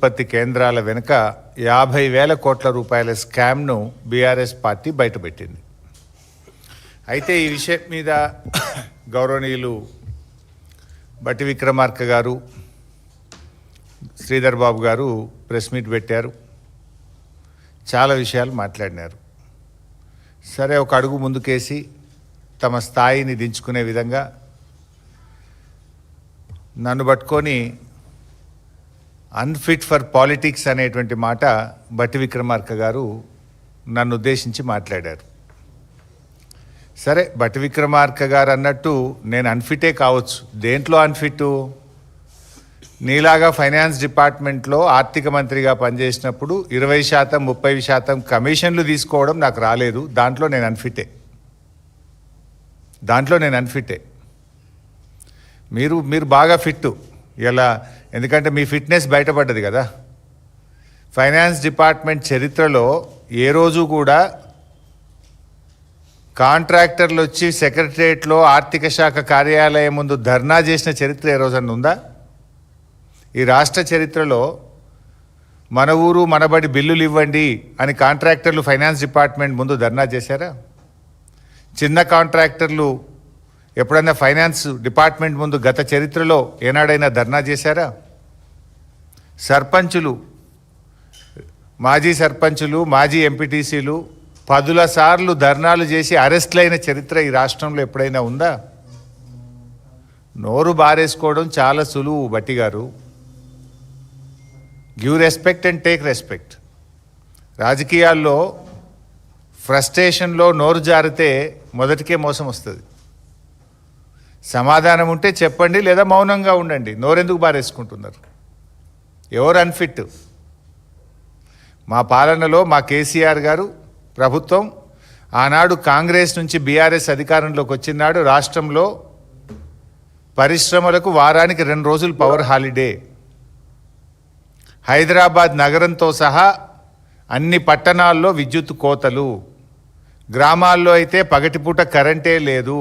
ఉత్పత్తి కేంద్రాల వెనుక యాభై వేల కోట్ల రూపాయల స్కామ్ను బీఆర్ఎస్ పార్టీ బయటపెట్టింది. అయితే ఈ విషయం మీద గౌరవనీయులు బట్టి విక్రమార్క గారు శ్రీధర్ బాబు గారు ప్రెస్ మీట్ పెట్టారు. చాలా విషయాలు మాట్లాడినారు. సరే ఒక అడుగు ముందుకేసి తమ స్థాయిని దించుకునే విధంగా నన్ను పట్టుకొని అన్ఫిట్ ఫర్ పాలిటిక్స్ అనేటువంటి మాట బట్టి విక్రమార్క గారు నన్ను ఉద్దేశించి మాట్లాడారు. సరే బట్టి విక్రమార్క గారు అన్నట్టు నేను అన్ఫిటే కావచ్చు. దేంట్లో అన్ఫిట్ నీలాగా ఫైనాన్స్ డిపార్ట్మెంట్లో ఆర్థిక మంత్రిగా పనిచేసినప్పుడు ఇరవై శాతం ముప్పై శాతం కమిషన్లు తీసుకోవడం నాకు రాలేదు. దాంట్లో నేను అన్ఫిటే దాంట్లో నేను అన్ఫిటే మీరు మీరు బాగా ఫిట్ ఇలా ఎందుకంటే మీ ఫిట్నెస్ బయటపడ్డది కదా. ఫైనాన్స్ డిపార్ట్మెంట్ చరిత్రలో ఏ రోజు కూడా కాంట్రాక్టర్లు వచ్చి సెక్రటరియట్లో ఆర్థిక శాఖ కార్యాలయం ముందు ధర్నా చేసిన చరిత్ర ఏ రోజన్నా ఉందా? ఈ రాష్ట్ర చరిత్రలో మన ఊరు మనబడి బిల్లులు ఇవ్వండి అని కాంట్రాక్టర్లు ఫైనాన్స్ డిపార్ట్మెంట్ ముందు ధర్నా చేశారా? చిన్న కాంట్రాక్టర్లు ఎప్పుడైనా ఫైనాన్స్ డిపార్ట్మెంట్ ముందు గత చరిత్రలో ఏనాడైనా ధర్నా చేశారా? సర్పంచులు మాజీ సర్పంచులు మాజీ ఎంపీటీసీలు పదుల సార్లు ధర్నాలు చేసి అరెస్ట్లైన చరిత్ర ఈ రాష్ట్రంలో ఎప్పుడైనా ఉందా? నోరు బారేసుకోవడం చాలా సులువు బట్టి గారు. Give respect and take respect. రాజకీయాల్లో ఫ్రస్ట్రేషన్లో నోరు జారితే మొదటికే మోసం వస్తుంది. సమాధానం ఉంటే చెప్పండి లేదా మౌనంగా ఉండండి. నోరెందుకు బారేసుకుంటున్నారు? ఎవరు అన్ఫిట్ మా పాలనలో మా కేసీఆర్ గారు ప్రభుత్వం ఆనాడు కాంగ్రెస్ నుంచి బీఆర్ఎస్ అధికారంలోకి వచ్చినాడు రాష్ట్రంలో పరిశ్రమలకు వారానికి రెండు రోజులు పవర్ హాలిడే హైదరాబాద్ నగరంతో సహా అన్ని పట్టణాల్లో విద్యుత్ కోతలు. గ్రామాల్లో అయితే పగటిపూట కరెంటే లేదు.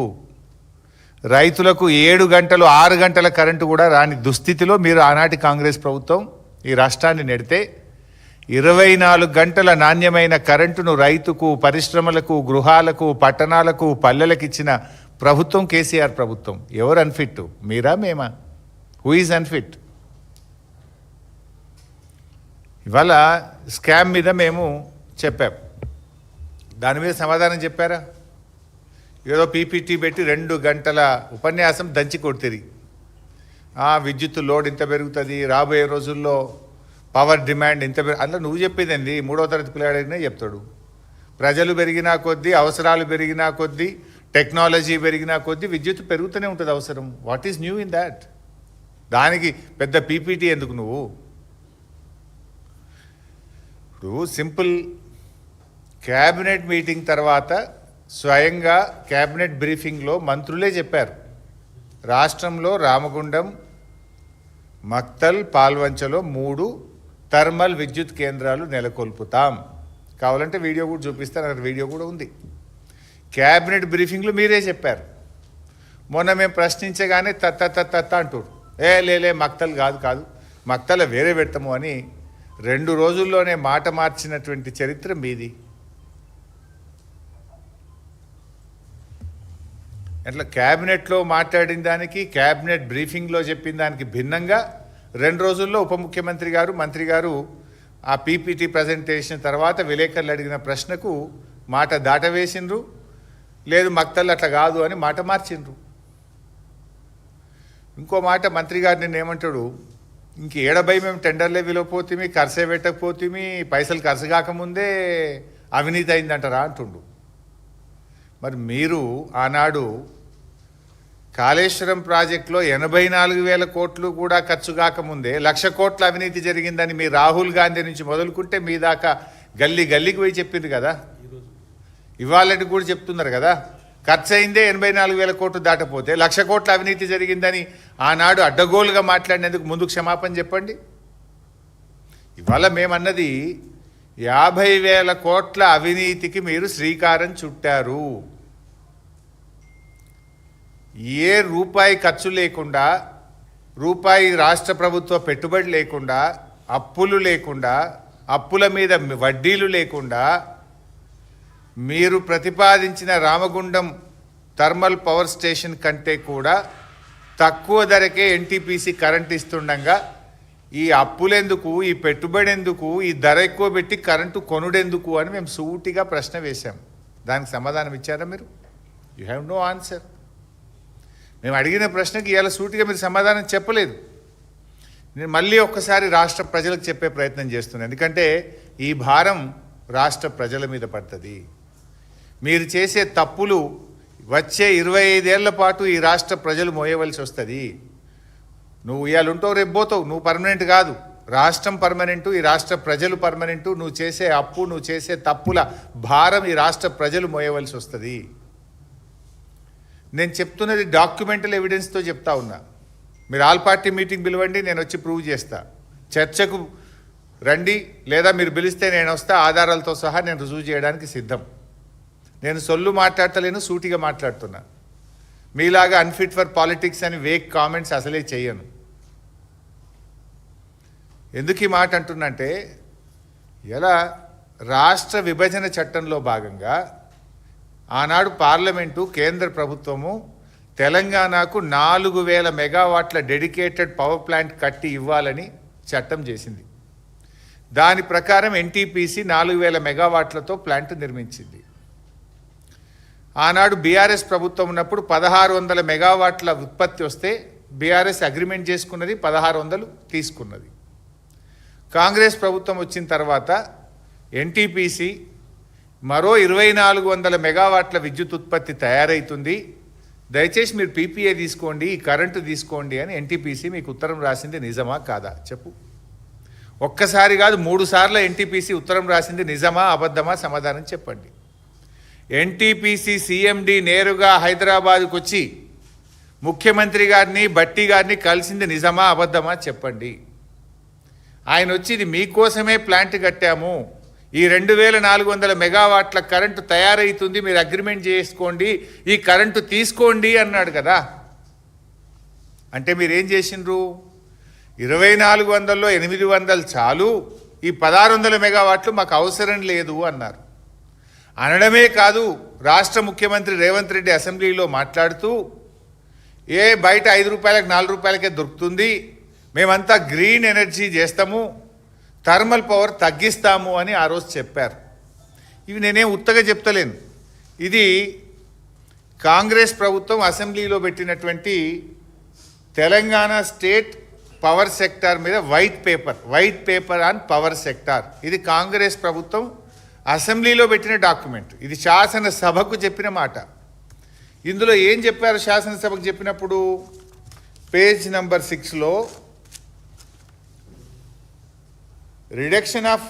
రైతులకు ఏడు గంటలు ఆరు గంటల కరెంటు కూడా రాని దుస్థితిలో మీరు ఆనాటి కాంగ్రెస్ ప్రభుత్వం ఈ రాష్ట్రాన్ని నెడితే ఇరవై నాలుగు గంటల నాణ్యమైన కరెంటును రైతుకు పరిశ్రమలకు గృహాలకు పట్టణాలకు పల్లెలకు ఇచ్చిన ప్రభుత్వం కేసీఆర్ ప్రభుత్వం. ఎవరు అన్ఫిట్ మీరా మేమా? హూ ఈజ్ అన్ఫిట్ ఇవాళ స్కామ్ మీద మేము చెప్పాం. దాని మీద సమాధానం చెప్పారా? ఏదో పీపీటీ పెట్టి రెండు గంటల ఉపన్యాసం దంచి కొడుతుంది. విద్యుత్ లోడ్ ఇంత పెరుగుతుంది రాబోయే రోజుల్లో పవర్ డిమాండ్ ఇంత పెరుగు అందులో నువ్వు చెప్పేదండి మూడో తరగతి పిల్లాడైనా చెప్తాడు. ప్రజలు పెరిగినా కొద్దీ అవసరాలు పెరిగినా కొద్దీ టెక్నాలజీ పెరిగినా కొద్దీ విద్యుత్ పెరుగుతూనే ఉంటుంది అవసరం. What is new in that దానికి పెద్ద పీపీటీ ఎందుకు నువ్వు? ఇప్పుడు సింపుల్ క్యాబినెట్ మీటింగ్ తర్వాత స్వయంగా క్యాబినెట్ బ్రీఫింగ్లో మంత్రులే చెప్పారు. రాష్ట్రంలో రామగుండం మక్తల్ పాల్వంచలో మూడు థర్మల్ విద్యుత్ కేంద్రాలు నెలకొల్పుతాం. కావాలంటే వీడియో కూడా చూపిస్తాను అక్కడ వీడియో కూడా ఉంది. క్యాబినెట్ బ్రీఫింగ్లు మీరే చెప్పారు. మొన్న మేము ప్రశ్నించగానే తత్త తత్త తత్త అంటారు ఏ లేలే మక్తలు కాదు కాదు. మక్తల వేరే పెడతాము అని రెండు రోజుల్లోనే మాట మార్చినటువంటి చరిత్ర మీది. అట్లా క్యాబినెట్లో మాట్లాడిన దానికి క్యాబినెట్ బ్రీఫింగ్లో చెప్పిన దానికి భిన్నంగా రెండు రోజుల్లో ఉప ముఖ్యమంత్రి గారు మంత్రి గారు ఆ పీపీటీ ప్రజెంటేషన్ తర్వాత విలేకరులు అడిగిన ప్రశ్నకు మాట దాటవేసిండ్రు. లేదు మక్తల్ అట్లా కాదు అని మాట మార్చిండ్రు. ఇంకో మాట మంత్రి గారు నిన్న ఏమంటాడు? ఇంక ఏడబై మేము టెండర్లే విలువపోతుంది ఖర్చే పెట్టకపోతుంది పైసలు ఖర్చు కాకముందే అవినీతి అయిందంటారా అంటుండు. మరి మీరు ఆనాడు కాళేశ్వరం ప్రాజెక్టులో ఎనభై నాలుగు వేల కోట్లు కూడా ఖర్చు కాకముందే లక్ష కోట్ల అవినీతి జరిగిందని మీ రాహుల్ గాంధీ నుంచి మొదలుకుంటే మీ దాకా గల్లీ గల్లీకి పోయి చెప్పింది కదా? ఇవాళటి కూడా చెప్తున్నారు కదా? ఖర్చు అయిందే ఎనభై నాలుగు వేల కోట్లు దాటపోతే లక్ష కోట్ల అవినీతి జరిగిందని ఆనాడు అడ్డగోలుగా మాట్లాడినందుకు ముందు క్షమాపణ చెప్పండి. ఇవాళ మేమన్నది యాభై వేల కోట్ల అవినీతికి మీరు శ్రీకారం చుట్టారు. ఏ రూపాయి ఖర్చు లేకుండా రూపాయి రాష్ట్ర ప్రభుత్వ పెట్టుబడి లేకుండా అప్పులు లేకుండా అప్పుల మీద వడ్డీలు లేకుండా మీరు ప్రతిపాదించిన రామగుండం థర్మల్ పవర్ స్టేషన్ కంటే కూడా తక్కువ ధరకే ఎన్టీపీసీ కరెంట్ ఇస్తుండగా ఈ అప్పులెందుకు ఈ పెట్టుబడి ఎందుకు ఈ ధర ఎక్కువ పెట్టి కరెంటు కొనుడెందుకు అని మేము సూటిగా ప్రశ్న వేశాం. దానికి సమాధానం ఇచ్చారా మీరు? యూ హ్యావ్ నో ఆన్సర్ మేము అడిగిన ప్రశ్నకి ఇవాళ సూటిగా మీరు సమాధానం చెప్పలేదు. నేను మళ్ళీ ఒక్కసారి రాష్ట్ర ప్రజలకు చెప్పే ప్రయత్నం చేస్తున్నాను ఎందుకంటే ఈ భారం రాష్ట్ర ప్రజల మీద పడుతుంది. మీరు చేసే తప్పులు వచ్చే ఇరవై ఐదేళ్ళ పాటు ఈ రాష్ట్ర ప్రజలు మోయవలసి వస్తుంది. నువ్వు ఇవాళ ఉంటావు రేపు పోతావు. నువ్వు పర్మనెంట్ కాదు. రాష్ట్రం పర్మనెంటు ఈ రాష్ట్ర ప్రజలు పర్మనెంటు. నువ్వు చేసే అప్పు నువ్వు చేసే తప్పుల భారం ఈ రాష్ట్ర ప్రజలు మోయవలసి వస్తుంది. నేను చెప్తున్నది డాక్యుమెంటల్ ఎవిడెన్స్తో చెప్తా ఉన్నా. మీరు ఆల్ పార్టీ మీటింగ్ పిలవండి నేను వచ్చి ప్రూవ్ చేస్తా. చర్చకు రండి లేదా మీరు పిలిస్తే నేను వస్తా ఆధారాలతో సహా నేను రుజువు చేయడానికి సిద్ధం. నేను సొల్లు మాట్లాడతలేను సూటిగా మాట్లాడుతున్నా. మీలాగా అన్ఫిట్ ఫర్ పాలిటిక్స్ అని వేక్ కామెంట్స్ అసలే చేయను ఎందుకు ఈ మాట అంటున్నంటే ఎలా రాష్ట్ర విభజన చట్టంలో భాగంగా ఆనాడు పార్లమెంటు కేంద్ర ప్రభుత్వము తెలంగాణకు నాలుగు వేల మెగావాట్ల డెడికేటెడ్ పవర్ ప్లాంట్ కట్టి ఇవ్వాలని చట్టం చేసింది. దాని ప్రకారం ఎన్టీపీసీ నాలుగు వేల మెగావాట్లతో ప్లాంట్ నిర్మించింది. ఆనాడు బీఆర్ఎస్ ప్రభుత్వం ఉన్నప్పుడు పదహారు వందల మెగావాట్ల ఉత్పత్తి వస్తే బీఆర్ఎస్ అగ్రిమెంట్ చేసుకున్నది పదహారు వందలు తీసుకున్నది. కాంగ్రెస్ ప్రభుత్వం వచ్చిన తర్వాత ఎన్టీపీసీ మరో ఇరవై నాలుగు వందల మెగావాట్ల విద్యుత్ ఉత్పత్తి తయారవుతుంది దయచేసి మీరు పీపీఏ తీసుకోండి ఈ కరెంటు తీసుకోండి అని ఎన్టీపీసీ మీకు ఉత్తరం రాసింది నిజమా కాదా? చెప్పు. ఒక్కసారి కాదు మూడు సార్లు ఎన్టీపీసీ ఉత్తరం రాసింది నిజమా అబద్ధమా సమాధానం చెప్పండి. ఎన్టీపీసీ సీఎండి నేరుగా హైదరాబాద్కు వచ్చి ముఖ్యమంత్రి గారిని బట్టి గారిని కలిసింది నిజమా అబద్ధమా చెప్పండి. ఆయన వచ్చి ఇది మీకోసమే ప్లాంట్ కట్టాము. ఈ రెండు వేల నాలుగు వందల మెగావాట్ల కరెంటు తయారవుతుంది మీరు అగ్రిమెంట్ చేసుకోండి ఈ కరెంటు తీసుకోండి అన్నాడు కదా. అంటే మీరేం చేసిండ్రు? ఇరవై నాలుగు వందల్లో ఎనిమిది వందలు చాలు ఈ పదహారు వందల మెగావాట్లు మాకు అవసరం లేదు అన్నారు. అనడమే కాదు రాష్ట్ర ముఖ్యమంత్రి రేవంత్ రెడ్డి అసెంబ్లీలో మాట్లాడుతూ ఏ బయట ఐదు రూపాయలకు నాలుగు రూపాయలకే దొరుకుతుంది మేమంతా గ్రీన్ ఎనర్జీ చేస్తాము థర్మల్ పవర్ తగ్గిస్తాము అని ఆ రోజు చెప్పారు. ఇవి నేనేం ఉత్తగా చెప్తలేను. ఇది కాంగ్రెస్ ప్రభుత్వం అసెంబ్లీలో పెట్టినటువంటి తెలంగాణ స్టేట్ పవర్ సెక్టార్ మీద white paper white paper on power sector. ఇది కాంగ్రెస్ ప్రభుత్వం అసెంబ్లీలో పెట్టిన డాక్యుమెంట్. ఇది శాసనసభకు చెప్పిన మాట. ఇందులో ఏం చెప్పారు శాసనసభకు చెప్పినప్పుడు? పేజ్ నెంబర్ సిక్స్లో reduction of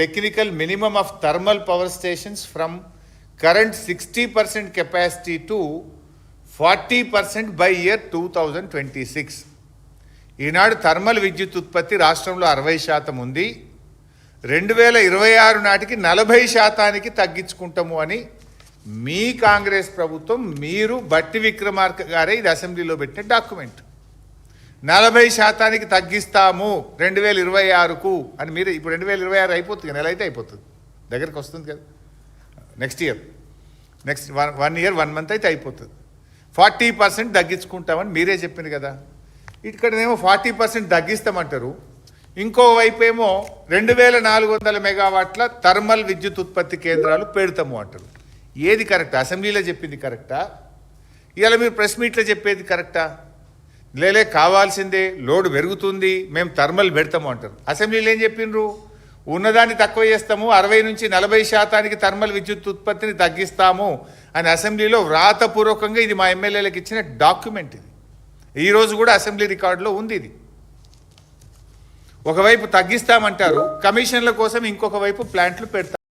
technical minimum of thermal power stations from current sixty percent capacity to forty percent by year two thousand twenty six Eenadu thermal విద్యుత్ ఉత్పత్తి రాష్ట్రంలో అరవై శాతం ఉంది. రెండు వేల ఇరవై ఆరు నాటికి నలభై శాతానికి తగ్గించుకుంటాము అని మీ కాంగ్రెస్ ప్రభుత్వం మీరు బట్టి విక్రమార్క గారే ఇది అసెంబ్లీలో పెట్టిన డాక్యుమెంట్. నలభై శాతానికి తగ్గిస్తాము రెండు వేల ఇరవై ఆరుకు అని మీరు ఇప్పుడు రెండు వేల ఇరవై ఆరు అయిపోతుంది నెల అయితే అయిపోతుంది. దగ్గరికి వస్తుంది కదా. Next year next one one year one month అయితే అయిపోతుంది. ఫార్టీ పర్సెంట్ తగ్గించుకుంటామని మీరే చెప్పింది కదా. ఇక్కడనేమో ఫార్టీ పర్సెంట్ తగ్గిస్తామంటారు. ఇంకో వైపు ఏమో రెండు వేల నాలుగు వందల మెగావాట్ల థర్మల్ విద్యుత్ ఉత్పత్తి కేంద్రాలు పెడతాము అంటారు. ఏది కరెక్టా? అసెంబ్లీలో చెప్పింది కరెక్టా? ఇవాళ మీరు ప్రెస్ మీట్లో చెప్పేది కరెక్టా? లేలే కావాల్సిందే లోడ్ పెరుగుతుంది మేము థర్మల్ పెడతాము అంటారు. అసెంబ్లీలో ఏం చెప్పిండ్రు ఉన్నదాన్ని తక్కువ చేస్తాము అరవై నుంచి నలభై శాతానికి థర్మల్ విద్యుత్ ఉత్పత్తిని తగ్గిస్తాము అని అసెంబ్లీలో వ్రాతపూర్వకంగా ఇది మా ఎమ్మెల్యేలకు ఇచ్చిన డాక్యుమెంట్ ఇది. ఈరోజు కూడా అసెంబ్లీ రికార్డులో ఉంది ఇది. ఒకవైపు తగ్గిస్తామంటారు కమిషన్ల కోసం ఇంకొక వైపు ప్లాంట్లు పెడతారు.